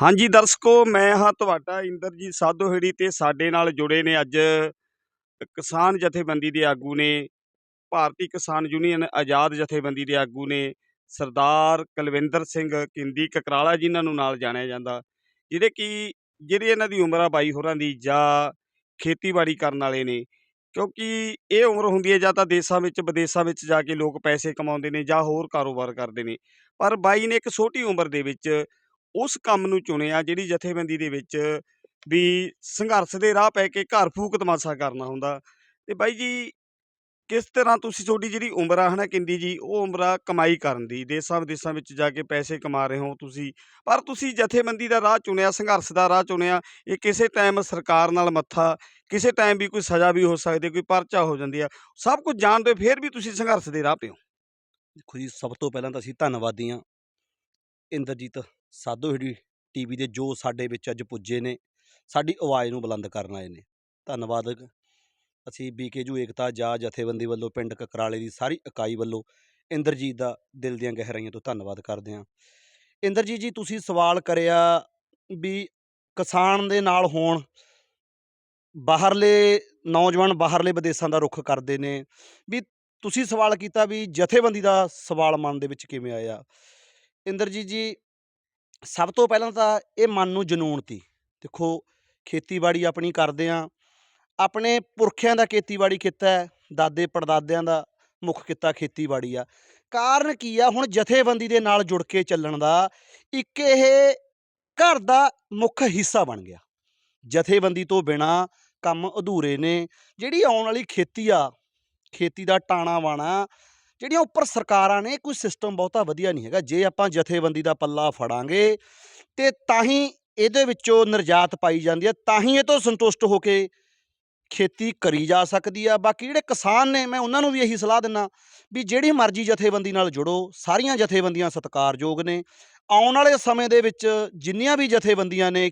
ਹਾਂਜੀ ਦਰਸ਼ਕੋ, ਮੈਂ ਹਾਂ ਤੁਹਾਡਾ ਇੰਦਰਜੀਤ ਸਾਧੋਹੇੜੀ ਤੇ ਸਾਡੇ ਨਾਲ ਜੁੜੇ ਨੇ ਅੱਜ ਕਿਸਾਨ ਜਥੇਬੰਦੀ ਦੇ ਆਗੂ ਨੇ, ਭਾਰਤੀ ਕਿਸਾਨ ਯੂਨੀਅਨ ਆਜ਼ਾਦ ਜਥੇਬੰਦੀ ਦੇ ਆਗੂ ਨੇ, ਸਰਦਾਰ ਕੁਲਵਿੰਦਰ ਸਿੰਘ ਕਿੰਦੀ ਕਕਰਾਲਾ ਜਿਨ੍ਹਾਂ ਨੂੰ ਨਾਲ ਜਾਣਿਆ ਜਾਂਦਾ ਜਿਹੜੇ ਕਿ ਜਿਹੜੀ ਇਹਨਾਂ ਦੀ ਉਮਰ ਆ ਬਾਈ ਹੋਰਾਂ ਦੀ ਜਾਂ ਖੇਤੀਬਾੜੀ ਕਰਨ ਵਾਲੇ ਨੇ, ਕਿਉਂਕਿ ਇਹ ਉਮਰ ਹੁੰਦੀ ਹੈ ਜਾਂ ਤਾਂ ਦੇਸ਼ਾਂ ਵਿੱਚ, ਵਿਦੇਸ਼ਾਂ ਵਿੱਚ ਜਾ ਕੇ ਲੋਕ ਪੈਸੇ ਕਮਾਉਂਦੇ ਨੇ ਜਾਂ ਹੋਰ ਕਾਰੋਬਾਰ ਕਰਦੇ ਨੇ, ਪਰ ਬਾਈ ਨੇ ਇੱਕ ਛੋਟੀ ਉਮਰ ਦੇ ਵਿੱਚ ਉਸ ਕੰਮ ਨੂੰ ਚੁਣਿਆ ਜਿਹੜੀ ਜਥੇਬੰਦੀ ਦੇ ਵਿੱਚ ਵੀ ਸੰਘਰਸ਼ ਦੇ ਰਾਹ ਪੈ ਕੇ ਘਰ ਫੂਕ ਤਮਾਸ਼ਾ ਕਰਨਾ ਹੁੰਦਾ। ਤੇ ਬਾਈ ਜੀ, ਕਿਸ ਤਰ੍ਹਾਂ ਤੁਸੀਂ ਤੁਹਾਡੀ ਜਿਹੜੀ ਉਮਰ ਆ ਹਨਾ ਕਿੰਦੀ ਜੀ, ਉਹ ਉਮਰ ਆ ਕਮਾਈ ਕਰਨ ਦੀ? ਦੇਸ਼ਾਂ ਵਿਦੇਸ਼ਾਂ ਵਿੱਚ ਜਾ ਕੇ ਪੈਸੇ ਕਮਾ ਰਹੇ ਹੋ ਤੁਸੀਂ, ਪਰ ਤੁਸੀਂ ਜਥੇਬੰਦੀ ਦਾ ਰਾਹ ਚੁਣਿਆ, ਸੰਘਰਸ਼ ਦਾ ਰਾਹ ਚੁਣਿਆ, ਇਹ ਕਿਸੇ ਟਾਈਮ ਸਰਕਾਰ ਨਾਲ ਮੱਥਾ, ਕਿਸੇ ਟਾਈਮ ਵੀ ਕੋਈ ਸਜ਼ਾ ਵੀ ਹੋ ਸਕਦੀ, ਕੋਈ ਪਰਚਾ ਹੋ ਜਾਂਦੀ ਆ, ਸਭ ਕੁਝ ਜਾਣਦੇ ਫਿਰ ਵੀ ਤੁਸੀਂ ਸੰਘਰਸ਼ ਦੇ ਰਾਹ ਪਿਓ। ਦੇਖੋ ਜੀ, ਸਭ ਤੋਂ ਪਹਿਲਾਂ ਤਾਂ ਅਸੀਂ ਧੰਨਵਾਦੀ ਹਾਂ ਇੰਦਰਜੀਤ ਸਾਧੋ ਸਾਧੋਹਿੜੀ ਟੀਵੀ ਦੇ ਜੋ ਸਾਡੇ ਵਿੱਚ ਅੱਜ ਪੁੱਜੇ ਨੇ, ਸਾਡੀ ਆਵਾਜ਼ ਨੂੰ ਬੁਲੰਦ ਕਰਨ ਆਏ ਨੇ। ਧੰਨਵਾਦ। ਅਸੀਂ ਬੀਕੇਜੂ ਏਕਤਾ ਜਾ ਜਥੇਬੰਦੀ ਵੱਲੋਂ ਪਿੰਡ ਕਕਰਾਲੇ ਦੀ ਸਾਰੀ ਇਕਾਈ ਵੱਲੋਂ ਇੰਦਰਜੀਤ ਦਾ ਦਿਲ ਦੀਆਂ ਗਹਿਰਾਈਆਂ ਤੋਂ ਧੰਨਵਾਦ ਕਰਦੇ ਹਾਂ। ਇੰਦਰਜੀਤ ਜੀ, ਤੁਸੀਂ ਸਵਾਲ ਕਰਿਆ ਵੀ ਕਿਸਾਨ ਦੇ ਨਾਲ ਹੋਣ ਬਾਹਰਲੇ ਨੌਜਵਾਨ ਬਾਹਰਲੇ ਵਿਦੇਸ਼ਾਂ ਦਾ ਰੁੱਖ ਕਰਦੇ ਨੇ, ਵੀ ਤੁਸੀਂ ਸਵਾਲ ਕੀਤਾ ਵੀ ਜਥੇਬੰਦੀ ਦਾ ਸਵਾਲ ਮਨ ਦੇ ਵਿੱਚ ਕਿਵੇਂ ਆਇਆ? ਇੰਦਰਜੀਤ ਜੀ ਸਭ ਤੋਂ ਪਹਿਲਾਂ ਤਾਂ ਇਹ ਮਨ ਨੂੰ ਜਨੂਨ ਤੀ। ਦੇਖੋ, ਖੇਤੀਬਾੜੀ ਆਪਣੀ ਕਰਦੇ ਆ। ਆਪਣੇ ਪੁਰਖਿਆਂ ਦਾ ਖੇਤੀਬਾੜੀ ਕੀਤਾ ਹੈ, ਦਾਦੇ ਪੜਦਾਦਿਆਂ ਦਾ ਮੁੱਖ ਕਿੱਤਾ ਖੇਤੀਬਾੜੀ ਆ। ਕਾਰਨ ਕੀ ਆ? ਹੁਣ ਜਥੇਬੰਦੀ ਦੇ ਨਾਲ ਜੁੜ ਕੇ ਚੱਲਣ ਦਾ ਇੱਕ ਇਹ ਘਰ ਦਾ ਮੁੱਖ ਹਿੱਸਾ ਬਣ ਗਿਆ। ਜਥੇਬੰਦੀ ਤੋਂ ਬਿਨਾ ਕੰਮ ਅਧੂਰੇ ਨੇ। ਜਿਹੜੀ ਆਉਣ ਵਾਲੀ ਖੇਤੀ ਆ, ਖੇਤੀ ਦਾ ਟਾਣਾ ਵਾਣਾ ਜਿਹੜੀਆਂ ਉੱਪਰ ਸਰਕਾਰਾਂ ਨੇ, ਕੋਈ ਸਿਸਟਮ ਬਹੁਤਾ ਵਧੀਆ ਨਹੀਂ ਹੈਗਾ। ਜੇ ਆਪਾਂ ਜਥੇਬੰਦੀ ਦਾ ਪੱਲਾ ਫੜਾਂਗੇ, ਤੇ ਤਾਂ ਹੀ ਇਹਦੇ ਵਿੱਚੋਂ ਨਿਰਜਾਤ ਪਾਈ ਜਾਂਦੀ ਹੈ, ਤਾਂ ਹੀ ਇਹ ਤੋਂ ਸੰਤੁਸ਼ਟ ਹੋ ਕੇ ਖੇਤੀ ਕਰੀ ਜਾ ਸਕਦੀ ਆ। ਬਾਕੀ ਜਿਹੜੇ ਕਿਸਾਨ ਨੇ, ਮੈਂ ਉਹਨਾਂ ਨੂੰ ਵੀ ਇਹੀ ਸਲਾਹ ਦਿੰਨਾ ਵੀ ਜਿਹੜੀ ਮਰਜ਼ੀ ਜਥੇਬੰਦੀ ਨਾਲ ਜੁੜੋ, ਸਾਰੀਆਂ ਜਥੇਬੰਦੀਆਂ ਸਤਿਕਾਰਯੋਗ ਨੇ। ਆਉਣ ਵਾਲੇ ਸਮੇਂ ਦੇ ਵਿੱਚ ਜਿੰਨੀਆਂ ਵੀ ਜਥੇਬੰਦੀਆਂ ਨੇ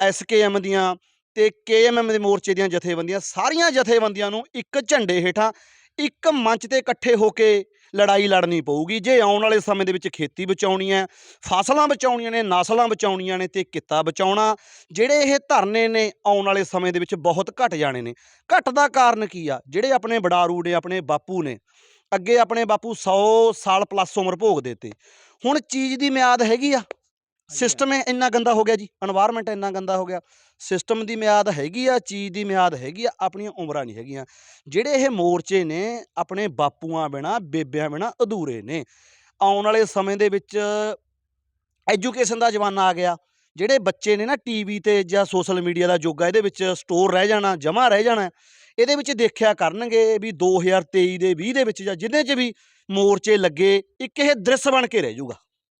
ਐਸਕੇਐਮ ਦੀਆਂ ਤੇ ਕੇਐਮਐਮ ਦੇ ਮੋਰਚੇ ਦੀਆਂ ਜਥੇਬੰਦੀਆਂ, ਸਾਰੀਆਂ ਜਥੇਬੰਦੀਆਂ ਨੂੰ ਇੱਕ ਝੰਡੇ ਹੇਠਾਂ ਇੱਕ ਮੰਚ ਤੇ ਇਕੱਠੇ ਹੋ ਕੇ ਲੜਾਈ ਲੜਨੀ ਪਊਗੀ। ਜੇ ਆਉਣ ਵਾਲੇ ਸਮੇਂ ਦੇ ਵਿੱਚ ਖੇਤੀ ਬਚਾਉਣੀ ਹੈ, ਫਸਲਾਂ ਬਚਾਉਣੀਆਂ ਨੇ, ਨਸਲਾਂ ਬਚਾਉਣੀਆਂ ਨੇ ਤੇ ਕਿੱਤਾ ਬਚਾਉਣਾ, ਜਿਹੜੇ ਇਹ ਧਰਨੇ ਨੇ ਆਉਣ ਵਾਲੇ ਸਮੇਂ ਦੇ ਵਿੱਚ ਬਹੁਤ ਘਟ ਜਾਣੇ ਨੇ। ਘਟ ਦਾ ਕਾਰਨ ਕੀ ਆ? ਜਿਹੜੇ ਆਪਣੇ ਬਡਾਰੂ ਨੇ, ਆਪਣੇ ਬਾਪੂ ਨੇ, ਅੱਗੇ ਆਪਣੇ ਬਾਪੂ 100 ਸਾਲ ਪਲੱਸ ਉਮਰ ਭੋਗਦੇ ਤੇ ਹੁਣ ਚੀਜ਼ ਦੀ ਮਿਆਦ ਹੈਗੀ ਆ। ਸਿਸਟਮ ਇੰਨਾ ਗੰਦਾ ਹੋ ਗਿਆ ਜੀ এনवायरमेंट ਇੰਨਾ ਗੰਦਾ ਹੋ ਗਿਆ। ਸਿਸਟਮ ਦੀ ਮਿਆਦ ਹੈਗੀ ਆ ਚੀਜ਼ ਦੀ ਮਿਆਦ ਹੈਗੀ ਆ ਆਪਣੀਆਂ ਉਮਰਾਂ ਨਹੀਂ ਹੈਗੀਆਂ। ਜਿਹੜੇ ਇਹ ਮੋਰਚੇ ਨੇ ਆਪਣੇ ਬਾਪੂਆਂ ਬਿਨਾ ਬੇਬਿਆਂ ਬਿਨਾ ਅਧੂਰੇ ਨੇ। ਆਉਣ ਵਾਲੇ ਸਮੇਂ ਦੇ ਵਿੱਚ ਐਜੂਕੇਸ਼ਨ ਦਾ ਜ਼ਮਾਨਾ ਆ ਗਿਆ। ਜਿਹੜੇ ਬੱਚੇ ਨੇ ਨਾ ਟੀਵੀ ਤੇ ਜਾਂ ਸੋਸ਼ਲ ਮੀਡੀਆ ਦਾ ਯੁੱਗ ਆ ਇਹਦੇ ਵਿੱਚ ਸਟੋਰ ਰਹਿ ਜਾਣਾ ਜਮਾ ਰਹਿ ਜਾਣਾ ਇਹਦੇ ਵਿੱਚ ਦੇਖਿਆ ਕਰਨਗੇ ਵੀ 2023 ਦੇ 20 ਦੇ ਵਿੱਚ ਜਾਂ ਜਿੰਨੇ 'ਚ ਵੀ ਮੋਰਚੇ ਲੱਗੇ ਇੱਕ ਇਹ ਦ੍ਰਿਸ਼ ਬਣ ਕੇ ਰਹਿ ਜਾਊਗਾ।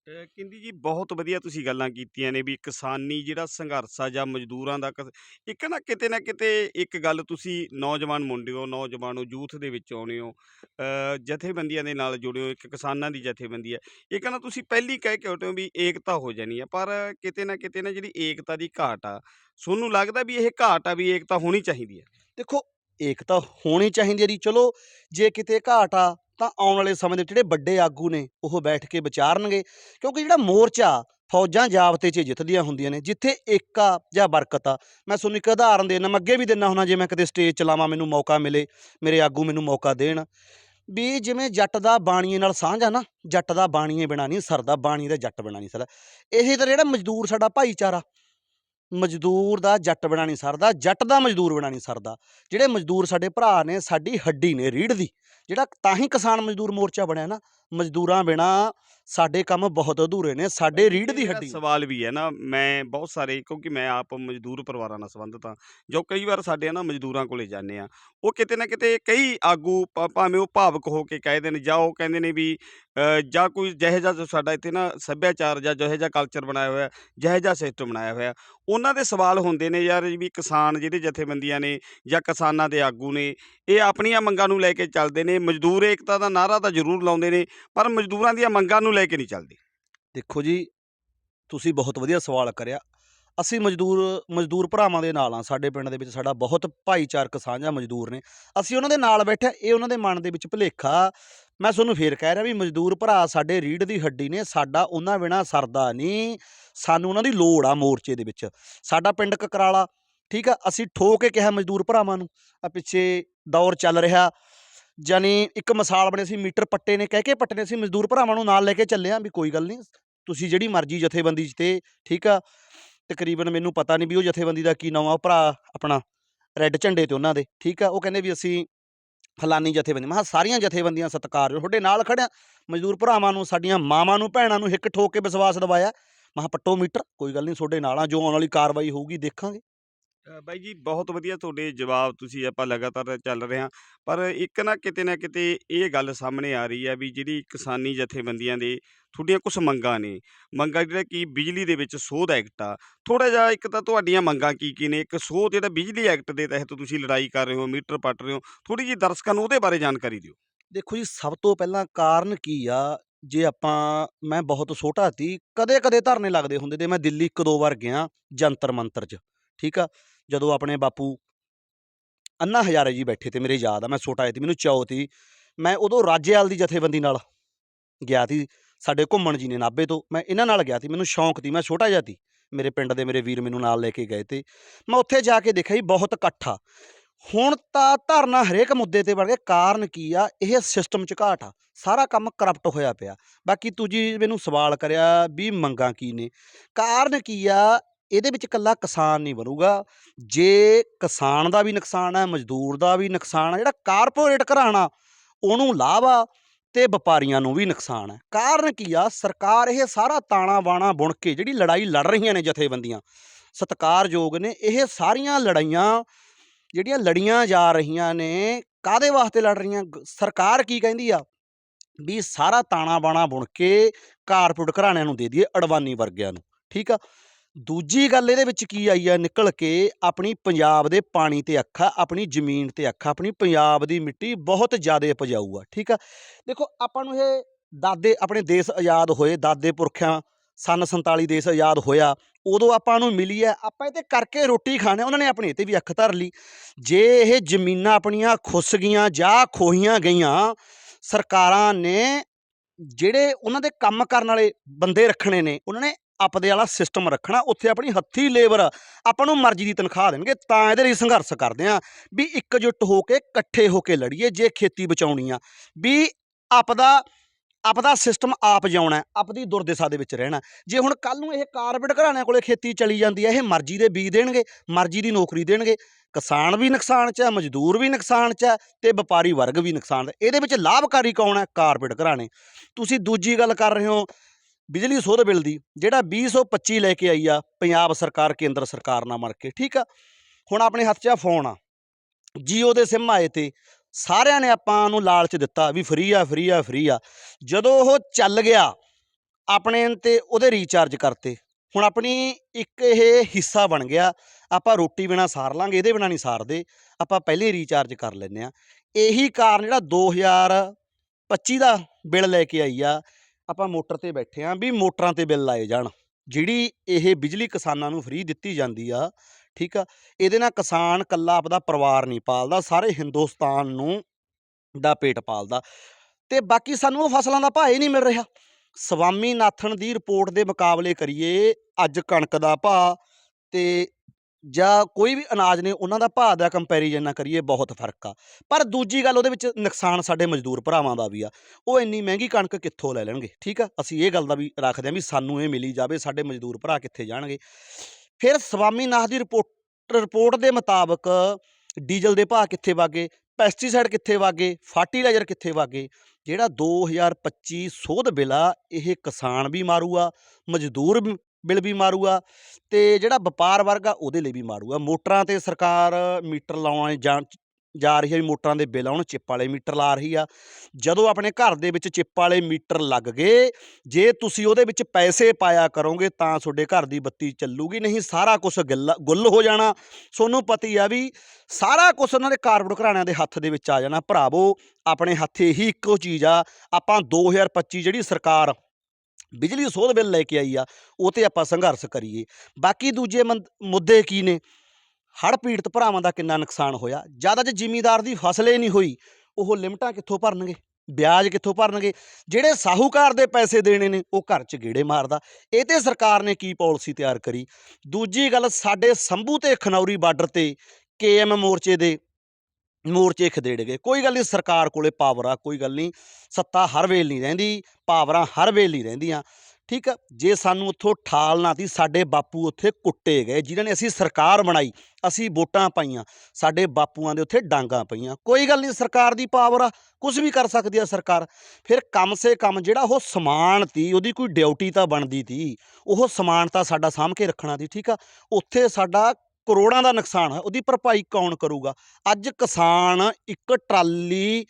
ਕਹਿੰਦੀ ਜੀ ਬਹੁਤ ਵਧੀਆ ਤੁਸੀਂ ਗੱਲਾਂ ਕੀਤੀਆਂ ਨੇ ਵੀ ਕਿਸਾਨੀ ਜਿਹੜਾ ਸੰਘਰਸ਼ ਆ ਜਾਂ ਮਜ਼ਦੂਰਾਂ ਦਾ ਕਸ- ਇੱਕ ਨਾ ਕਿਤੇ ਨਾ ਕਿਤੇ ਇੱਕ ਗੱਲ ਤੁਸੀਂ ਨੌਜਵਾਨ ਮੁੰਡੇ ਹੋ, ਨੌਜਵਾਨ ਹੋ, ਯੂਥ ਦੇ ਵਿੱਚ ਆਉਣੇ ਹੋ ਅਹ ਜਥੇਬੰਦੀਆਂ ਦੇ ਨਾਲ ਜੁੜੇ ਹੋ, ਇੱਕ ਕਿਸਾਨਾਂ ਦੀ ਜਥੇਬੰਦੀ ਹੈ। ਇਹ ਕਹਿੰਦਾ ਤੁਸੀਂ ਪਹਿਲੀ ਕਹਿ ਕੇ ਹਟੇ ਹੋ ਵੀ ਏਕਤਾ ਹੋ ਜਾਣੀ ਆ, ਪਰ ਕਿਤੇ ਨਾ ਕਿਤੇ ਨਾ ਜਿਹੜੀ ਏਕਤਾ ਦੀ ਘਾਟ ਆ ਤੁਹਾਨੂੰ ਲੱਗਦਾ ਵੀ ਇਹ ਘਾਟ ਆ ਵੀ ਏਕਤਾ ਹੋਣੀ ਚਾਹੀਦੀ ਹੈ। ਦੇਖੋ, ਏਕਤਾ ਹੋਣੀ ਚਾਹੀਦੀ ਹੈ ਜੀ। ਚਲੋ, ਜੇ ਕਿਤੇ ਘਾਟ ਆ ਤਾਂ ਆਉਣ ਵਾਲੇ ਸਮੇਂ ਦੇ ਜਿਹੜੇ ਵੱਡੇ ਆਗੂ ਨੇ, ਉਹ ਬੈਠ ਕੇ ਵਿਚਾਰਨਗੇ। ਕਿਉਂਕਿ ਜਿਹੜਾ ਮੋਰਚਾ ਫੌਜਾਂ ਜਾਬਤੇ 'ਚ ਜਿੱਤਦੀਆਂ ਹੁੰਦੀਆਂ ਨੇ, ਜਿੱਥੇ ਏਕਾ ਜਾਂ ਬਰਕਤ। ਆ ਮੈਂ ਤੁਹਾਨੂੰ ਇੱਕ ਉਦਾਹਰਨ ਦੇਣਾ, ਮੈਂ ਅੱਗੇ ਵੀ ਦਿੰਦਾ ਹੁੰਦਾ, ਜੇ ਮੈਂ ਕਦੇ ਸਟੇਜ ਚਲਾਵਾਂ ਮੈਨੂੰ ਮੌਕਾ ਮਿਲੇ, ਮੇਰੇ ਆਗੂ ਮੈਨੂੰ ਮੌਕਾ ਦੇਣ। ਵੀ ਜਿਵੇਂ ਜੱਟ ਦਾ ਬਾਣੀਏ ਨਾਲ ਸਾਂਝ ਆ ਨਾ, ਜੱਟ ਦਾ ਬਾਣੀਏ ਬਿਨਾ ਨਹੀਂ ਸਰਦਾ ਬਾਣੀ ਦਾ ਜੱਟ ਬਿਨਾ ਨਹੀਂ ਸਰਦਾ। ਇਸੇ ਤਾਂ ਜਿਹੜਾ ਮਜ਼ਦੂਰ ਸਾਡਾ ਭਾਈਚਾਰਾ ਮਜ਼ਦੂਰ ਦਾ ਜੱਟ ਬਣਾ ਨਹੀਂ ਸਰਦਾ, ਜੱਟ ਦਾ ਮਜ਼ਦੂਰ ਬਣਾ ਨਹੀਂ ਸਰਦਾ। ਜਿਹੜੇ ਮਜ਼ਦੂਰ ਸਾਡੇ ਭਰਾ ਨੇ, ਸਾਡੀ ਹੱਡੀ ਨੇ, ਰੀੜ੍ਹ ਦੀ, ਜਿਹੜਾ ਤਾਂ ਹੀ ਕਿਸਾਨ ਮਜ਼ਦੂਰ ਮੋਰਚਾ ਬਣਿਆ ਨਾ ਮਜ਼ਦੂਰਾਂ ਬਿਨਾ ਸਾਡੇ ਕੰਮ ਬਹੁਤ ਅਧੂਰੇ ਨੇ ਸਾਡੇ ਰੀੜ੍ਹ ਦੀ ਹੱਡੀ। ਸਵਾਲ ਵੀ ਹੈ ਨਾ ਮੈਂ ਬਹੁਤ ਸਾਰੇ ਕਿਉਂਕਿ ਮੈਂ ਆਪ ਮਜ਼ਦੂਰ ਪਰਿਵਾਰਾਂ ਨਾਲ ਸੰਬੰਧਿਤ ਹਾਂ ਜੋ ਕਈ ਵਾਰ ਸਾਡੇ ਨਾ ਮਜ਼ਦੂਰਾਂ ਕੋਲੇ ਜਾਂਦੇ ਆ ਉਹ ਕਿਤੇ ਨਾ ਕਿਤੇ ਕਈ ਆਗੂ ਭਾਵੇਂ ਉਹ ਭਾਵਕ ਹੋ ਕੇ ਕਹਿੰਦੇ ਨੇ ਜਾਂ ਉਹ ਕਹਿੰਦੇ ਨੇ ਵੀ ਜਾਂ ਕੋਈ ਜਿਹੋ ਜਿਹਾ ਜੋ ਸਾਡਾ ਇੱਥੇ ਨਾ ਸੱਭਿਆਚਾਰ ਜਾਂ ਜਿਹੋ ਜਿਹਾ ਕਲਚਰ ਬਣਾਇਆ ਹੋਇਆ ਜਿਹੋ ਜਿਹਾ ਸਿਸਟਮ ਬਣਾਇਆ ਹੋਇਆ ਉਹਨਾਂ ਦੇ ਸਵਾਲ ਹੁੰਦੇ ਨੇ ਯਾਰ ਵੀ ਕਿਸਾਨ ਜਿਹੜੇ ਜਥੇਬੰਦੀਆਂ ਨੇ ਜਾਂ ਕਿਸਾਨਾਂ ਦੇ ਆਗੂ ਨੇ ਇਹ ਆਪਣੀਆਂ ਮੰਗਾਂ ਨੂੰ ਲੈ ਕੇ ਚੱਲਦੇ ਨੇ ਮਜ਼ਦੂਰ ਏਕਤਾ ਦਾ ਨਾਰਾ ਤਾਂ ਜ਼ਰੂਰ ਲਾਉਂਦੇ ਨੇ ਪਰ ਮਜ਼ਦੂਰਾਂ ਦੀਆਂ ਮੰਗਾਂ ਨੂੰ ਲੈ ਕੇ ਨਹੀਂ ਚੱਲਦੀ। ਦੇਖੋ ਜੀ, ਤੁਸੀਂ ਬਹੁਤ ਵਧੀਆ ਸਵਾਲ ਕਰਿਆ। ਅਸੀਂ ਮਜ਼ਦੂਰ ਮਜ਼ਦੂਰ ਭਰਾਵਾਂ ਦੇ ਨਾਲ ਆ ਸਾਡੇ ਪਿੰਡ ਦੇ ਵਿੱਚ ਸਾਡਾ ਬਹੁਤ ਭਾਈਚਾਰਕ ਸਾਂਝਾ ਮਜ਼ਦੂਰ ਨੇ। ਅਸੀਂ ਉਹਨਾਂ ਦੇ ਨਾਲ ਬੈਠੇ ਇਹ ਉਹਨਾਂ ਦੇ ਮਨ ਦੇ ਵਿੱਚ ਭੁਲੇਖਾ। ਮੈਂ ਤੁਹਾਨੂੰ ਫੇਰ ਕਹਿ ਰਿਹਾ ਵੀ ਮਜ਼ਦੂਰ ਭਰਾ ਸਾਡੇ ਰੀੜ ਦੀ ਹੱਡੀ ਨੇ। ਸਾਡਾ ਉਹਨਾਂ ਬਿਨਾ ਸਰਦਾ ਨਹੀਂ। ਸਾਨੂੰ ਉਹਨਾਂ ਦੀ ਲੋੜ ਆ ਮੋਰਚੇ ਦੇ ਵਿੱਚ। ਸਾਡਾ ਪਿੰਡ ਕਕਰਾਲਾ, ਠੀਕ ਆ? ਅਸੀਂ ਠੋਕ ਕੇ ਕਿਹਾ ਮਜ਼ਦੂਰ ਭਰਾਵਾਂ ਨੂੰ, ਆ ਪਿੱਛੇ ਦੌਰ ਚੱਲ ਰਿਹਾ। ਜਾਨੀ ਇੱਕ ਮਿਸਾਲ ਬਣੇ ਸੀ, ਮੀਟਰ ਪੱਟੇ ਨੇ, ਕਹਿ ਕੇ ਪੱਟਨੇ ਸੀ, ਮਜ਼ਦੂਰ ਭਰਾਵਾਂ ਨੂੰ ਨਾਲ ਲੈ ਕੇ ਚੱਲਿਆ ਵੀ ਕੋਈ ਗੱਲ ਨਹੀਂ, ਤੁਸੀਂ ਜਿਹੜੀ ਮਰਜ਼ੀ ਜਥੇਬੰਦੀ 'ਚ ਤੇ, ਠੀਕ ਆ? ਤਕਰੀਬਨ ਮੈਨੂੰ ਪਤਾ ਨਹੀਂ ਵੀ ਉਹ ਜਥੇਬੰਦੀ ਦਾ ਕੀ ਨਾਮ ਆ, ਉਹ ਭਰਾ ਆਪਣਾ ਰੈੱਡ ਝੰਡੇ ਤੇ ਉਹਨਾਂ ਦੇ, ਠੀਕ ਆ? ਉਹ ਕਹਿੰਦੇ ਵੀ ਅਸੀਂ ਫਲਾਨੀ ਜਥੇਬੰਦੀ, ਮੈਂ ਸਾਰੀਆਂ ਜਥੇਬੰਦੀਆਂ ਸਤਿਕਾਰ ਤੁਹਾਡੇ ਨਾਲ ਖੜਿਆ ਮਜ਼ਦੂਰ ਭਰਾਵਾਂ ਨੂੰ, ਸਾਡੀਆਂ ਮਾਵਾਂ ਨੂੰ, ਭੈਣਾਂ ਨੂੰ ਹਿੱਕ ਠੋਕ ਕੇ ਵਿਸ਼ਵਾਸ ਦਿਵਾਇਆ, ਮੈਂ ਪੱਟੋ ਮੀਟਰ, ਕੋਈ ਗੱਲ ਨਹੀਂ, ਤੁਹਾਡੇ ਨਾਲ ਆ, ਜੋ ਆਉਣ ਵਾਲੀ ਕਾਰਵਾਈ ਹੋਊਗੀ, ਦੇਖਾਂਗੇ। ਅ, ਬਾਈ ਜੀ ਬਹੁਤ ਵਧੀਆ ਤੁਹਾਡੇ ਜਵਾਬ ਤੁਸੀਂ ਆਪਾਂ ਲਗਾਤਾਰ ਚੱਲ ਰਹੇ ਹਾਂ। ਪਰ ਇੱਕ ਨਾ ਕਿਤੇ ਨਾ ਕਿਤੇ ਇਹ ਗੱਲ ਸਾਹਮਣੇ ਆ ਰਹੀ ਹੈ ਵੀ ਜਿਹੜੀ ਕਿਸਾਨੀ ਜਥੇਬੰਦੀਆਂ ਦੇ ਤੁਹਾਡੀਆਂ ਕੁਝ ਮੰਗਾਂ ਨੇ। ਮੰਗਾਂ ਜਿਹੜਾ ਕਿ ਬਿਜਲੀ ਦੇ ਵਿੱਚ ਸੋਧ ਐਕਟ ਆ। ਥੋੜਾ ਜਿਹਾ ਇੱਕ ਤਾਂ ਤੁਹਾਡੀਆਂ ਮੰਗਾਂ ਕੀ ਕੀ ਨੇ? ਇੱਕ ਸੋਧ ਜਿਹੜਾ ਬਿਜਲੀ ਐਕਟ ਦੇ ਤਹਿਤ ਤੁਸੀਂ ਲੜਾਈ ਕਰ ਰਹੇ ਹੋ ਮੀਟਰ ਪੱਟ ਰਹੇ ਹੋ ਥੋੜੀ ਜਿਹੀ ਦਰਸ਼ਕਾਂ ਨੂੰ ਉਹਦੇ ਬਾਰੇ ਜਾਣਕਾਰੀ ਦਿਓ। ਦੇਖੋ ਜੀ ਸਭ ਤੋਂ ਪਹਿਲਾਂ ਕਾਰਨ ਕੀ ਆ? ਜੇ ਆਪਾਂ ਮੈਂ ਬਹੁਤ ਛੋਟਾ ਸੀ ਕਦੇ ਕਦੇ ਧਰਨੇ ਲੱਗਦੇ ਹੁੰਦੇ ਤੇ ਮੈਂ ਦਿੱਲੀ ਇੱਕ ਦੋ ਵਾਰ ਗਿਆ ਜੰਤਰ ਮੰਤਰ 'ਚ ਠੀਕ ਆ? ਜਦੋਂ ਆਪਣੇ ਬਾਪੂ ਅੰਨਾ ਹਜ਼ਾਰੇ ਜੀ ਬੈਠੇ ਤੇ ਮੇਰੇ ਯਾਦ ਆ, ਮੈਂ ਛੋਟਾ ਸੀ, ਮੈਨੂੰ ਚਾਅ ਤੀ। ਮੈਂ ਉਦੋਂ ਰਾਜੇਵਾਲ ਦੀ ਜਥੇਬੰਦੀ ਨਾਲ ਗਿਆ ਸੀ ਸਾਡੇ ਘੁੰਮਣ ਜੀ ਨੇ ਨਾਭੇ ਤੋਂ। ਮੈਂ ਇਹਨਾਂ ਨਾਲ ਗਿਆ ਸੀ ਮੈਨੂੰ ਸ਼ੌਂਕ ਸੀ ਮੈਂ ਛੋਟਾ ਜਿਹਾ ਸੀ ਮੇਰੇ ਪਿੰਡ ਦੇ ਮੇਰੇ ਵੀਰ ਮੈਨੂੰ ਨਾਲ ਲੈ ਕੇ ਗਏ ਤੇ ਮੈਂ ਉੱਥੇ ਜਾ ਕੇ ਦੇਖਿਆ ਜੀ, ਬਹੁਤ ਇਕੱਠਾ ਹੁਣ ਤਾਂ ਧਰਨਾ ਹਰੇਕ ਮੁੱਦੇ ਤੇ ਬਣ ਗਿਆ, ਕਾਰਨ ਕੀ ਆ? ਇਹ ਸਿਸਟਮ ਚ ਘਾਟ ਆ। ਸਾਰਾ ਕੰਮ ਕਰਪਟ ਹੋਇਆ ਪਿਆ। ਬਾਕੀ ਤੁਸੀਂ ਮੈਨੂੰ ਸਵਾਲ ਕਰਿਆ ਵੀ ਮੰਗਾਂ ਕੀ ਨੇ? ਕਾਰਨ ਕੀ ਆ? ਇਹਦੇ ਵਿੱਚ ਇਕੱਲਾ ਕਿਸਾਨ ਨਹੀਂ ਬਣੂਗਾ। ਜੇ ਕਿਸਾਨ ਦਾ ਵੀ ਨੁਕਸਾਨ ਹੈ, ਮਜ਼ਦੂਰ ਦਾ ਵੀ ਨੁਕਸਾਨ ਹੈ, ਜਿਹੜਾ ਕਾਰਪੋਰੇਟ ਘਰਾਣਾ, ਉਹਨੂੰ ਲਾਭ ਆ ਤੇ ਵਪਾਰੀਆਂ ਨੂੰ ਵੀ ਨੁਕਸਾਨ ਹੈ। ਕਾਰਨ ਕੀ ਆ? ਸਰਕਾਰ ਇਹ ਸਾਰਾ ਤਾਣਾ ਬਾਣਾ ਬੁਣ ਕੇ ਜਿਹੜੀ ਲੜਾਈ ਲੜ ਰਹੀਆਂ ਨੇ ਜਥੇਬੰਦੀਆਂ, ਸਤਿਕਾਰਯੋਗ ਨੇ, ਇਹ ਸਾਰੀਆਂ ਲੜਾਈਆਂ ਜਿਹੜੀਆਂ ਲੜੀਆਂ ਜਾ ਰਹੀਆਂ ਨੇ ਕਾਦੇ ਵਾਸਤੇ ਲੜ ਰਹੀਆਂ? ਸਰਕਾਰ ਕੀ ਕਹਿੰਦੀ ਆ? ਵੀ ਸਾਰਾ ਤਾਣਾ ਬਾਣਾ ਬੁਣ ਕੇ ਕਾਰਪੋਰੇਟ ਘਰਾਣਿਆਂ ਨੂੰ ਦੇ ਦਈਏ ਅਡਵਾਨੀ ਵਰਗਿਆਂ ਨੂੰ, ਠੀਕ ਆ? ਦੂਜੀ ਗੱਲ ਇਹਦੇ ਵਿੱਚ ਕੀ ਆਈ ਆ, ਨਿਕਲ ਕੇ ਆਪਣੀ ਪੰਜਾਬ ਦੇ ਪਾਣੀ ਤੇ ਅੱਖਾਂ, ਆਪਣੀ ਜ਼ਮੀਨ ਤੇ ਅੱਖਾਂ, ਆਪਣੀ ਪੰਜਾਬ ਦੀ ਮਿੱਟੀ ਬਹੁਤ ਜ਼ਿਆਦਾ ਉਪਜਾਊ ਆ, ਠੀਕ ਆ? ਦੇਖੋ, ਆਪਾਂ ਨੂੰ ਇਹ ਦਾਦੇ, ਆਪਣੇ ਦੇਸ਼ ਆਜ਼ਾਦ ਹੋਏ, ਦਾਦੇ ਪੁਰਖਿਆਂ, ਸਨ 47 ਦੇਸ਼ ਆਜ਼ਾਦ ਹੋਇਆ, ਉਦੋਂ ਆਪਾਂ ਨੂੰ ਮਿਲੀ ਹੈ ਆਪਾਂ ਇਹ ਤੇ ਕਰਕੇ ਰੋਟੀ ਖਾਣੇ, ਉਹਨਾਂ ਨੇ ਆਪਣੀ ਇਹ ਤੇ ਵੀ ਅੱਖ ਧਰ ਲਈ। ਜੇ ਇਹ ਜ਼ਮੀਨਾਂ ਆਪਣੀਆਂ ਖੁੱਸ ਗਈਆਂ ਜਾਂ ਖੋਹੀਆਂ ਗਈਆਂ, ਸਰਕਾਰਾਂ ਨੇ ਜਿਹੜੇ ਉਹਨਾਂ ਦੇ ਕੰਮ ਕਰਨ ਵਾਲੇ ਬੰਦੇ ਰੱਖਣੇ ਨੇ, ਉਹਨਾਂ ਨੇ ਆਪਦੇ ਵਾਲਾ ਸਿਸਟਮ ਰੱਖਣਾ, ਉੱਥੇ ਆਪਣੀ ਹੱਥੀ ਲੇਬਰ ਆਪਾਂ ਨੂੰ ਮਰਜ਼ੀ ਦੀ ਤਨਖਾਹ ਦੇਣਗੇ, ਤਾਂ ਇਹਦੇ ਲਈ ਸੰਘਰਸ਼ ਕਰਦੇ ਆ ਵੀ ਇਕਜੁੱਟ ਹੋ ਕੇ ਇਕੱਠੇ ਹੋ ਕੇ ਲੜੀਏ ਜੇ ਖੇਤੀ ਬਚਾਉਣੀ ਆ, ਵੀ ਆਪਦਾ ਆਪਦਾ ਸਿਸਟਮ ਆਪ ਜਾਉਣਾ, ਆਪਦੀ ਦੁਰਦਸ਼ਾ ਦੇ ਵਿੱਚ ਰਹਿਣਾ। ਜੇ ਹੁਣ ਕੱਲ ਨੂੰ ਇਹ ਕਾਰਪੋਰੇਟ ਘਰਾਣਿਆਂ ਕੋਲੇ ਖੇਤੀ ਚਲੀ ਜਾਂਦੀ ਹੈ ਇਹ ਮਰਜ਼ੀ ਦੇ ਬੀਜ ਦੇਣਗੇ, ਮਰਜ਼ੀ ਦੀ ਨੌਕਰੀ ਦੇਣਗੇ, ਕਿਸਾਨ ਵੀ ਨੁਕਸਾਨ 'ਚ ਹੈ, ਮਜ਼ਦੂਰ ਵੀ ਨੁਕਸਾਨ 'ਚ ਹੈ ਤੇ ਵਪਾਰੀ ਵਰਗ ਵੀ ਨੁਕਸਾਨ 'ਚ ਇਹਦੇ ਵਿੱਚ ਲਾਭਕਾਰੀ ਕੌਣ ਹੈ? ਕਾਰਪੋਰੇਟ ਘਰਾਣੇ। ਤੁਸੀਂ ਦੂਜੀ ਗੱਲ ਕਰ ਰਹੇ ਹੋ ਬਿਜਲੀ ਸੋਧ ਬਿੱਲ ਦੀ, ਜਿਹੜਾ 2025 ਲੈ ਕੇ ਆਈ ਆ ਪੰਜਾਬ ਸਰਕਾਰ, ਕੇਂਦਰ ਸਰਕਾਰ ਨਾਲ ਮਰ ਕੇ, ਠੀਕ ਆ? ਹੁਣ ਆਪਣੇ ਹੱਥ 'ਚ ਆ ਫੋਨ ਆ। ਜੀਓ ਦੇ ਸਿਮ ਆਏ ਤੇ ਸਾਰਿਆਂ ਨੇ ਆਪਾਂ ਨੂੰ ਲਾਲਚ ਦਿੱਤਾ ਵੀ ਫ੍ਰੀ ਆ ਫ੍ਰੀ ਆ ਫ੍ਰੀ ਆ। ਜਦੋਂ ਉਹ ਚੱਲ ਗਿਆ, ਆਪਣੇ ਤੇ ਉਹਦੇ ਰੀਚਾਰਜ ਕਰਤੇ। ਹੁਣ ਆਪਣੀ ਇੱਕ ਇਹ ਹਿੱਸਾ ਬਣ ਗਿਆ, ਆਪਾਂ ਰੋਟੀ ਬਿਨਾ ਸਾਰ ਲਾਂਗੇ, ਇਹਦੇ ਬਿਨਾ ਨਹੀਂ ਸਾਰਦੇ, ਆਪਾਂ ਪਹਿਲੇ ਰੀਚਾਰਜ ਕਰ ਲੈਂਦੇ ਆ। ਇਹੀ ਕਾਰਨ ਜਿਹੜਾ 2025 ਦਾ ਬਿੱਲ ਲੈ ਕੇ ਆਈ ਆ ਆਪਾਂ ਮੋਟਰ ਤੇ ਬੈਠੇ ਆ ਵੀ ਮੋਟਰਾਂ ਤੇ ਬਿੱਲ ਲਾਏ ਜਾਣ। ਜਿਹੜੀ ਇਹ ਬਿਜਲੀ ਕਿਸਾਨਾਂ ਨੂੰ ਫ੍ਰੀ ਦਿੱਤੀ ਜਾਂਦੀ ਆ, ਠੀਕ ਆ, ਇਹਦੇ ਨਾਲ ਕਿਸਾਨ ਕੱਲਾ ਆਪਦਾ ਪਰਿਵਾਰ ਨਹੀਂ ਪਾਲਦਾ, ਸਾਰੇ ਹਿੰਦੁਸਤਾਨ ਨੂੰ ਦਾ ਪੇਟ ਪਾਲਦਾ। ਤੇ ਬਾਕੀ ਸਾਨੂੰ ਉਹ ਫਸਲਾਂ ਦਾ ਭਾਅ ਹੀ ਨਹੀਂ ਮਿਲ ਰਿਹਾ। ਸਵਾਮੀਨਾਥਨ ਦੀ ਰਿਪੋਰਟ ਦੇ ਮੁਕਾਬਲੇ ਕਰੀਏ, ਅੱਜ ਕਣਕ ਦਾ ਭਾਅ ਤੇ ਜਾਂ ਕੋਈ ਵੀ ਅਨਾਜ ਨੇ ਉਹਨਾਂ ਦਾ ਭਾਅ ਦਾ ਕੰਪੈਰੀਜ਼ਨ ਨਾ ਕਰੀਏ, ਬਹੁਤ ਫ਼ਰਕ ਆ। ਪਰ ਦੂਜੀ ਗੱਲ ਉਹਦੇ ਵਿੱਚ ਨੁਕਸਾਨ ਸਾਡੇ ਮਜ਼ਦੂਰ ਭਰਾਵਾਂ ਦਾ ਵੀ ਆ। ਉਹ ਇੰਨੀ ਮਹਿੰਗੀ ਕਣਕ ਕਿੱਥੋਂ ਲੈ ਲੈਣਗੇ, ਠੀਕ ਆ? ਅਸੀਂ ਇਹ ਗੱਲ ਦਾ ਵੀ ਰੱਖਦੇ ਹਾਂ ਵੀ ਸਾਨੂੰ ਇਹ ਮਿਲੀ ਜਾਵੇ, ਸਾਡੇ ਮਜ਼ਦੂਰ ਭਰਾ ਕਿੱਥੇ ਜਾਣਗੇ। ਫਿਰ ਸਵਾਮੀਨਾਥ ਦੀ ਰਿਪੋਰਟ ਰਿਪੋਰਟ ਦੇ ਮੁਤਾਬਕ ਡੀਜ਼ਲ ਦੇ ਭਾਅ ਕਿੱਥੇ ਵਾਗੇ ਪੈਸਟੀਸਾਈਡ ਕਿੱਥੇ ਵਾਗੇ ਫਰਟੀਲਾਈਜ਼ਰ ਕਿੱਥੇ ਵਾਗੇ, ਜਿਹੜਾ 2025 ਸੋਧ ਬਿੱਲ ਆ, ਇਹ ਕਿਸਾਨ ਵੀ ਮਾਰੂ ਆ, ਮਜ਼ਦੂਰ ਬਿੱਲ ਵੀ ਮਾਰੂਗਾ ਤੇ ਜਿਹੜਾ ਵਪਾਰ ਵਰਗ ਆ ਉਹਦੇ ਲਈ ਵੀ ਮਾਰੂਗਾ। ਮੋਟਰਾਂ ਤੇ ਸਰਕਾਰ ਮੀਟਰ ਲਾਉਣ ਜਾਂ ਜਾ ਰਹੀ ਹੈ ਵੀ ਮੋਟਰਾਂ ਦੇ ਬਿੱਲ ਆਉਣ, ਚਿੱਪ ਵਾਲੇ ਮੀਟਰ ਲਾ ਰਹੀ ਆ। ਜਦੋਂ ਆਪਣੇ ਘਰ ਦੇ ਵਿੱਚ ਚਿੱਪ ਵਾਲੇ ਮੀਟਰ ਲੱਗ ਗਏ, ਜੇ ਤੁਸੀਂ ਉਹਦੇ ਵਿੱਚ ਪੈਸੇ ਪਾਇਆ ਕਰੋਗੇ ਤਾਂ ਤੁਹਾਡੇ ਘਰ ਦੀ ਬੱਤੀ ਚੱਲੂਗੀ, ਨਹੀਂ ਸਾਰਾ ਕੁਝ ਗੁੱਲ ਹੋ ਜਾਣਾ। ਤੁਹਾਨੂੰ ਪਤੀ ਆ ਵੀ ਸਾਰਾ ਕੁਝ ਉਹਨਾਂ ਦੇ ਕਾਰਪੋਰੇਟ ਘਰਾਣਿਆਂ ਦੇ ਹੱਥ ਦੇ ਵਿੱਚ ਆ ਜਾਣਾ। ਭਰਾਵੋ, ਆਪਣੇ ਹੱਥ ਇਹੀ ਇੱਕੋ ਚੀਜ਼ ਆ, ਆਪਾਂ 2025 ਜਿਹੜੀ ਸਰਕਾਰ ਬਿਜਲੀ ਸੋਧ ਬਿੱਲ ਲੈ ਕੇ ਆਈ ਆ, ਉਹ ਤੇ ਆਪਾਂ ਸੰਘਰਸ਼ ਕਰੀਏ। ਬਾਕੀ ਦੂਜੇ ਮੰਦ- ਮੁੱਦੇ ਕੀ ਨੇ? ਹੜ੍ਹ ਪੀੜਤ ਭਰਾਵਾਂ ਦਾ ਕਿੰਨਾ ਨੁਕਸਾਨ ਹੋਇਆ? ਜ਼ਿਆਦਾ ਜੇ ਜ਼ਿਮੀਦਾਰ ਦੀ ਫਸਲ ਹੀ ਨਹੀਂ ਹੋਈ, ਉਹ ਲਿਮਟਾਂ ਕਿੱਥੋਂ ਭਰਨਗੇ? ਵਿਆਜ ਕਿੱਥੋਂ ਭਰਨਗੇ? ਜਿਹੜੇ ਸਾਹੂਕਾਰ ਦੇ ਪੈਸੇ ਦੇਣੇ ਨੇ, ਉਹ ਘਰ 'ਚ ਗੇੜੇ ਮਾਰਦਾ। ਇਹ ਤੇ ਸਰਕਾਰ ਨੇ ਕੀ ਪਾਲਿਸੀ ਤਿਆਰ ਕਰੀ? ਦੂਜੀ ਗੱਲ, ਸਾਡੇ ਸੰਭੂ ਤੇ ਖਨੌਰੀ ਬਾਰਡਰ ਤੇ ਕੇਐਮ ਮੋਰਚੇ ਦੇ ਮੋਰਚੇ ਖਦੇੜ ਗਏ। ਕੋਈ ਗੱਲ ਨਹੀਂ ਸਰਕਾਰ ਕੋਲੇ ਪਾਵਰ ਆ, ਕੋਈ ਗੱਲ ਨਹੀਂ ਸੱਤਾ ਹਰ ਵੇਲ ਨਹੀਂ ਰਹਿੰਦੀ ਪਾਵਰਾਂ ਹਰ ਵੇਲ ਨਹੀਂ ਰਹਿੰਦੀਆਂ। ਠੀਕ ਆ? ਜੇ ਸਾਨੂੰ ਉੱਥੋਂ ਠਾਲ ਨਾ ਤੀ ਸਾਡੇ ਬਾਪੂ ਉੱਥੇ ਕੁੱਟੇ ਗਏ, ਜਿਨ੍ਹਾਂ ਨੇ ਅਸੀਂ ਸਰਕਾਰ ਬਣਾਈ, ਅਸੀਂ ਵੋਟਾਂ ਪਾਈਆਂ, ਸਾਡੇ ਬਾਪੂਆਂ ਦੇ ਉੱਥੇ ਡਾਂਗਾਂ ਪਈਆਂ। ਕੋਈ ਗੱਲ ਨਹੀਂ ਸਰਕਾਰ ਦੀ ਪਾਵਰ ਆ ਕੁਝ ਵੀ ਕਰ ਸਕਦੀ ਆ ਸਰਕਾਰ। ਫਿਰ ਕੰਮ ਸੇ ਕਮ ਜਿਹੜਾ ਉਹ ਸਮਾਨ ਤੀ, ਉਹਦੀ ਕੋਈ ਡਿਊਟੀ ਤਾਂ ਬਣਦੀ ਤੀ। ਉਹ ਸਮਾਨ ਤਾਂ ਸਾਡਾ ਸਾਂਭ ਕੇ ਰੱਖਣਾ ਤੀ, ਠੀਕ ਆ? ਉੱਥੇ ਸਾਡਾ ਕਰੋੜਾਂ ਦਾ ਨੁਕਸਾਨ ਹੈ ਉਹਦੀ ਭਰਪਾਈ ਕੌਣ ਕਰੂਗਾ? ਅੱਜ ਕਿਸਾਨ ਇੱਕ ਟਰਾਲੀ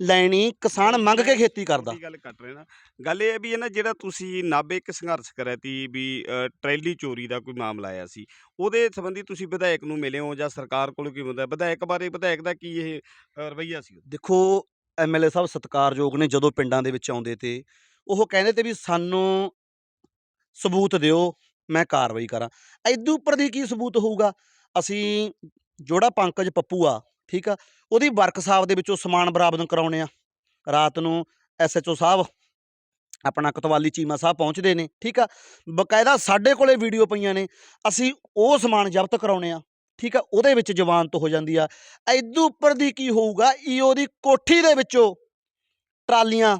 ਲੈਣੀ ਕਿਸਾਨ ਮੰਗ ਕੇ ਖੇਤੀ ਕਰਦਾ। ਦੀ ਗੱਲ ਕੱਟ ਰਹੇ ਨਾ। ਗੱਲ ਇਹ ਹੈ ਵੀ ਇਹ ਨਾ ਜਿਹੜਾ ਤੁਸੀਂ ਨਾਭੇ ਇੱਕ ਸੰਘਰਸ਼ ਕਰਿਆ ਤੀ ਵੀ ਅ, ਟਰੈਲੀ ਚੋਰੀ ਦਾ ਕੋਈ ਮਾਮਲਾ ਆਇਆ ਸੀ ਉਹਦੇ ਸੰਬੰਧੀ ਤੁਸੀਂ ਵਿਧਾਇਕ ਨੂੰ ਮਿਲੇ ਹੋ ਜਾਂ ਸਰਕਾਰ ਕੋਲ ਕੀ ਹੁੰਦਾ ਵਿਧਾਇਕ ਬਾਰੇ ਵਿਧਾਇਕ ਦਾ ਕੀ ਇਹ ਅ, ਰਵੱਈਆ ਸੀ ਦੇਖੋ ਐਮਐਲਏ ਸਾਹਿਬ ਸਤਿਕਾਰਯੋਗ ਨੇ ਜਦੋਂ ਪਿੰਡਾਂ ਦੇ ਵਿੱਚ ਆਉਂਦੇ ਤੇ ਉਹ ਕਹਿੰਦੇ ਤੇ ਵੀ ਸਾਨੂੰ ਸਬੂਤ ਦਿਓ ਮੈਂ ਕਾਰਵਾਈ ਕਰਾਂ। ਐਦੂ ਉੱਪਰ ਦੀ ਕੀ ਸਬੂਤ ਹੋਊਗਾ? ਅਸੀਂ ਜਿਹੜਾ ਪੰਕਜ ਪੱਪੂ ਆ, ਠੀਕ ਆ? ਉਹਦੀ ਵਰਕਸ਼ਾਪ ਦੇ ਵਿੱਚੋਂ ਸਮਾਨ ਬਰਾਮਦ ਕਰਾਉਣੇ ਆ। ਰਾਤ ਨੂੰ ਐਸਐਚਓ ਸਾਹਿਬ, ਆਪਣਾ ਕਤਵਾਲੀ ਚੀਮਾ ਸਾਹਿਬ ਪਹੁੰਚਦੇ ਨੇ, ਠੀਕ ਆ? ਬਕਾਇਦਾ ਸਾਡੇ ਕੋਲੇ ਵੀਡੀਓ ਪਈਆਂ ਨੇ, ਅਸੀਂ ਉਹ ਸਮਾਨ ਜ਼ਬਤ ਕਰਾਉਣੇ ਆ, ਠੀਕ ਆ? ਉਹਦੇ ਵਿੱਚ ਜ਼ਮਾਨਤ ਹੋ ਜਾਂਦੀ ਆ। ਐਦੂ ਉੱਪਰ ਦੀ ਕੀ ਹੋਊਗਾ? ਈਓ ਦੀ ਕੋਠੀ ਦੇ ਵਿੱਚੋਂ ਟਰਾਲੀਆਂ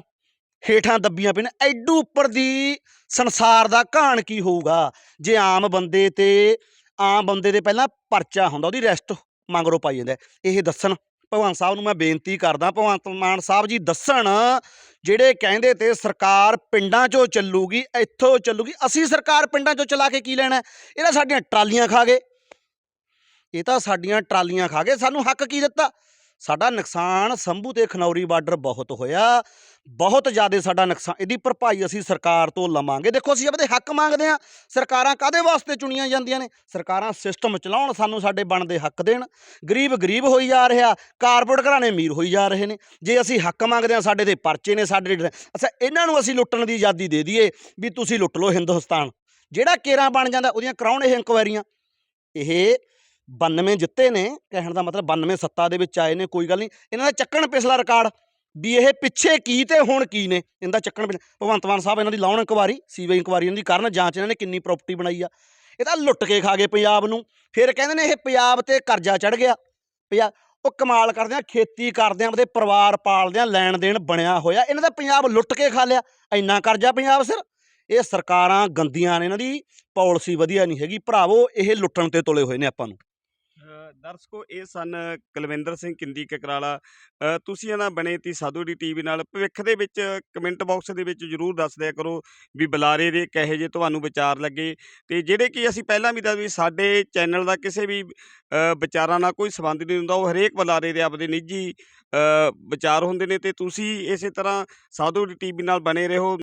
ਹੇਠਾਂ ਦੱਬੀਆਂ ਪਈਆਂ ਨੇ। ਐਡੂ ਉੱਪਰ ਦੀ ਸੰਸਾਰ ਦਾ ਘਾਣ ਕੀ ਹੋਊਗਾ? ਜੇ ਆਮ ਬੰਦੇ ਤੇ, ਆਮ ਬੰਦੇ ਦੇ ਪਹਿਲਾਂ ਪਰਚਾ ਹੁੰਦਾ, ਉਹਦੀ ਰੈਸਟ ਮੰਗਰੋ ਪਾਈ ਜਾਂਦਾ। ਇਹ ਦੱਸਣ ਭਗਵੰਤ ਸਾਹਿਬ ਨੂੰ ਮੈਂ ਬੇਨਤੀ ਕਰਦਾ ਭਗਵੰਤ ਮਾਨ ਸਾਹਿਬ ਜੀ ਦੱਸਣ, ਜਿਹੜੇ ਕਹਿੰਦੇ ਤੇ ਸਰਕਾਰ ਪਿੰਡਾਂ 'ਚੋਂ ਚੱਲੂਗੀ, ਇੱਥੋਂ ਚੱਲੂਗੀ, ਅਸੀਂ ਸਰਕਾਰ ਪਿੰਡਾਂ 'ਚੋਂ ਚਲਾ ਕੇ ਕੀ ਲੈਣਾ? ਹੈ? ਇਹ ਤਾਂ ਸਾਡੀਆਂ ਟਰਾਲੀਆਂ ਖਾ ਗਏ। ਇਹ ਤਾਂ ਸਾਡੀਆਂ ਟਰਾਲੀਆਂ ਖਾ ਗਏ। ਸਾਨੂੰ ਹੱਕ ਕੀ ਦਿੱਤਾ? ਸਾਡਾ ਨੁਕਸਾਨ ਸੰਭੂ ਤੇ ਖਨੌਰੀ ਬਾਰਡਰ ਬਹੁਤ ਹੋਇਆ। ਬਹੁਤ ਜ਼ਿਆਦਾ ਸਾਡਾ ਨੁਕਸਾਨ, ਇਹਦੀ ਭਰਪਾਈ ਅਸੀਂ ਸਰਕਾਰ ਤੋਂ ਲਵਾਂਗੇ। ਦੇਖੋ, ਅਸੀਂ ਆਪਦੇ ਹੱਕ ਮੰਗਦੇ ਆ ਸਰਕਾਰਾਂ ਕਾਦੇ ਵਾਸਤੇ ਚੁਣੀਆਂ ਜਾਂਦੀਆਂ ਨੇ? ਸਰਕਾਰਾਂ ਸਿਸਟਮ ਚਲਾਉਣ ਸਾਨੂੰ ਸਾਡੇ ਬਣਦੇ ਹੱਕ ਦੇਣ। ਗਰੀਬ ਗਰੀਬ ਹੋਈ ਜਾ ਰਿਹਾ, ਕਾਰਪੋਰੇਟ ਘਰਾਣੇ ਅਮੀਰ ਹੋਈ ਜਾ ਰਹੇ ਨੇ। ਜੇ ਅਸੀਂ ਹੱਕ ਮੰਗਦੇ ਆ ਸਾਡੇ ਤੇ ਪਰਚੇ ਨੇ, ਸਾਡੇ ਡ- ਅੱਛਾ, ਇਹਨਾਂ ਨੂੰ ਅਸੀਂ ਲੁੱਟਣ ਦੀ ਆਜ਼ਾਦੀ ਦੇ ਦਈਏ ਵੀ ਤੁਸੀਂ ਲੁੱਟ ਲਓ ਹਿੰਦੁਸਤਾਨ। ਜਿਹੜਾ ਕੇਰਾਂ ਬਣ ਜਾਂਦਾ, ਉਹਦੀਆਂ ਕਰਾਉਣ ਇਹ ਇਨਕੁਆਇਰੀਆਂ। ਇਹ 92 ਜਿੱਤੇ ਨੇ, ਕਹਿਣ ਦਾ ਮਤਲਬ 92 ਸੱਤਾ ਦੇ ਵਿੱਚ ਆਏ ਨੇ, ਕੋਈ ਗੱਲ ਨਹੀਂ। ਇਹਨਾਂ ਦਾ ਚੱਕਣ ਪਿਛਲਾ ਰਿਕਾਰਡ। ਵੀ ਇਹ ਪਿੱਛੇ ਕੀ ਤੇ ਹੁਣ ਕੀ ਨੇ? ਇਹਦਾ ਚੱਕਣ ਭਗਵੰਤ ਮਾਨ ਸਾਹਿਬ ਇਹਨਾਂ ਦੀ ਲਾਉਣ ਇਨਕੁਆਰੀ, ਸੀਬੀਆਈ ਇਨਕੁਆਰੀ ਇਹਨਾਂ ਦੀ ਕਰਨ, ਜਾਂਚ ਇਹਨਾਂ ਨੇ ਕਿੰਨੀ ਪ੍ਰਾਪਰਟੀ ਬਣਾਈ ਆ। ਇਹ ਤਾਂ ਲੁੱਟ ਕੇ ਖਾ ਗਏ ਪੰਜਾਬ ਨੂੰ। ਫਿਰ ਕਹਿੰਦੇ ਨੇ ਇਹ ਪੰਜਾਬ ਤੇ ਕਰਜ਼ਾ ਚੜ ਗਿਆ। ਪੰਜਾਬ, ਉਹ ਕਮਾਲ ਕਰਦੇ ਆ, ਖੇਤੀ ਕਰਦੇ ਆ, ਆਪਦੇ ਪਰਿਵਾਰ ਪਾਲਦੇ ਆ, ਲੈਣ ਦੇਣ ਬਣਿਆ ਹੋਇਆ। ਇਹਨਾਂ ਦਾ ਪੰਜਾਬ ਲੁੱਟ ਕੇ ਖਾ ਲਿਆ। ਇੰਨਾ ਕਰਜ਼ਾ ਪੰਜਾਬ ਸਿਰ। ਇਹ ਸਰਕਾਰਾਂ ਗੰਦੀਆਂ ਨੇ ਇਹਨਾਂ ਦੀ। ਪਾਲਿਸੀ ਵਧੀਆ ਨਹੀਂ ਹੈਗੀ। ਭਰਾਵੋ, ਇਹ ਲੁੱਟਣ ਤੇ ਤੁਲੇ ਹੋਏ ਨੇ ਆਪਾਂ ਨੂੰ। ਦਰਸ਼ਕੋ, ਇਹ ਸਨ ਕੁਲਵਿੰਦਰ ਸਿੰਘ ਕਿੰਦੀ ਕਕਰਾਲਾ। ਤੁਸੀਂ ਇਹਨਾਂ ਬਣੇ ਤੀ ਸਾਧੂ ਦੀ ਟੀਵੀ ਨਾਲ। ਭਵਿੱਖ ਦੇ ਵਿੱਚ ਕਮੈਂਟ ਬਾਕਸ ਦੇ ਵਿੱਚ ਜਰੂਰ ਦੱਸ ਦਿਆ ਕਰੋ ਵੀ ਬੁਲਾਰੇ ਦੇ ਕਹੇ ਜੇ ਤੁਹਾਨੂੰ ਵਿਚਾਰ ਲੱਗੇ। ਤੇ ਜਿਹੜੇ ਕਿ ਅਸੀਂ ਪਹਿਲਾਂ ਵੀ ਦੱਸ ਵੀ ਸਾਡੇ ਚੈਨਲ ਦਾ ਕਿਸੇ ਵੀ ਵਿਚਾਰਾਂ ਨਾਲ ਕੋਈ ਸੰਬੰਧ ਨਹੀਂ ਹੁੰਦਾ, ਉਹ ਹਰੇਕ ਬੁਲਾਰੇ ਦੇ ਆਪਦੇ ਨਿੱਜੀ ਵਿਚਾਰ ਹੁੰਦੇ ਨੇ। ਤੇ ਤੁਸੀਂ ਇਸੇ ਤਰ੍ਹਾਂ ਸਾਧੂ ਦੀ ਟੀਵੀ ਨਾਲ ਬਣੇ ਰਹੋ।